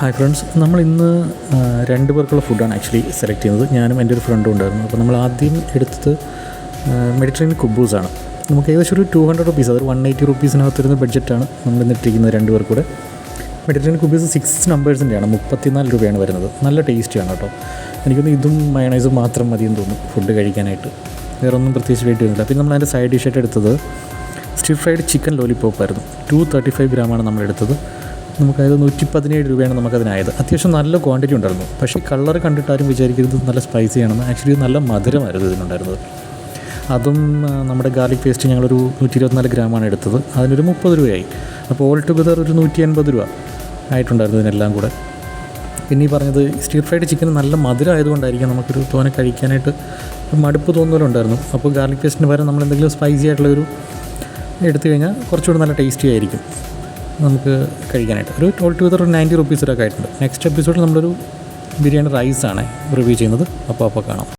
Hi friends നമ്മൾ ഇന്ന് രണ്ട് പേർക്കുള്ള ഫുഡാണ് ആക്ച്വലി സെലക്ട് ചെയ്യുന്നത്. ഞാനും എന്റെ ഒരു ഫ്രണ്ടും ഉണ്ടായിരുന്നു. അപ്പോൾ നമ്മൾ ആദ്യം എടുത്തത് മെഡിറ്ററേനിയൻ കുബൂസാണ് നമുക്ക് ഏകദേശം ഒരു ടു ഹൺഡ്രഡ് റുപ്പീസ് അതൊരു വൺ എയ്റ്റി റുപ്പീസിനകത്ത് വരുന്ന ബഡ്ജറ്റാണ് നമ്മൾ ഇന്നിട്ടിരിക്കുന്നത് രണ്ട് പേർ കൂടെ. മെഡിറ്ററേനിയൻ കുബൂസ് സിക്സ് നമ്പേഴ്സിന്റെയാണ് മുപ്പത്തിനാല് രൂപയാണ് വരുന്നത്. നല്ല ടേസ്റ്റിയാണ് കേട്ടോ. എനിക്കൊന്ന് ഇതും മയണൈസും മാത്രം മതിയെന്ന് തോന്നുന്നു ഫുഡ് കഴിക്കാനായിട്ട്. വേറെ ഒന്നും പ്രത്യേകിച്ച് വേണ്ടി വരുന്നില്ല പിന്നെ നമ്മൾ അതിന്റെ സൈഡ് ഡിഷായിട്ട് എടുത്തത് സ്റ്റിഫ് ഫ്രൈഡ് ചിക്കൻ ലോലിപോപ്പ് ആയിരുന്നു. ടു തേർട്ടി ഫൈവ് ഗ്രാമാണ് നമ്മൾ എടുത്തത്. നമുക്കത് നൂറ്റി പതിനേഴ് രൂപയാണ് നമുക്കതിനായത്. അത്യാവശ്യം നല്ല ക്വാണ്ടിറ്റി ഉണ്ടായിരുന്നു. പക്ഷേ കളർ കണ്ടിട്ട് ആരും വിചാരിക്കരുത്. നല്ല സ്പൈസി ആണെന്ന്. ആക്ച്വലി നല്ല മധുരമായിരുന്നു ഇതിനുണ്ടായിരുന്നത്. അതും നമ്മുടെ ഗാർലിക് പേസ്റ്റ് ഞങ്ങളൊരു നൂറ്റി ഇരുപത്തിനാല് ഗ്രാമാണ് എടുത്തത്. അതിനൊരു മുപ്പത് രൂപയായി. അപ്പോൾ ഓൾ ടുഗദർ ഒരു നൂറ്റി എൺപത് രൂപ ആയിട്ടുണ്ടായിരുന്നു ഇതിനെല്ലാം കൂടെ. പിന്നെ ഈ പറഞ്ഞത് സ്റ്റീർ ഫ്രൈഡ് ചിക്കൻ നല്ല മധുരം ആയതുകൊണ്ടായിരിക്കും നമുക്കൊരു തോനെ കഴിക്കാനായിട്ട് മടുപ്പ് തോന്നലുണ്ടായിരുന്നു. അപ്പോൾ ഗാർലിക് പേസ്റ്റിന് പകരം നമ്മൾ എന്തെങ്കിലും സ്പൈസി ആയിട്ടുള്ളൊരു എടുത്തു കഴിഞ്ഞാൽ കുറച്ചുകൂടി നല്ല ടേസ്റ്റി ആയിരിക്കും. നമുക്ക് കഴിക്കാനായിട്ട്. ഒരു ഓൾ ടുഗദർ നയന്റി റുപ്പീസിലൊക്കെ ആയിട്ടുണ്ട്. നെക്സ്റ്റ് എപ്പിസോഡിൽ നമ്മളൊരു ബിരിയാണി റൈസാണ് റിവ്യൂ ചെയ്യുന്നത്. അപ്പോൾ അപ്പോൾ കാണാം.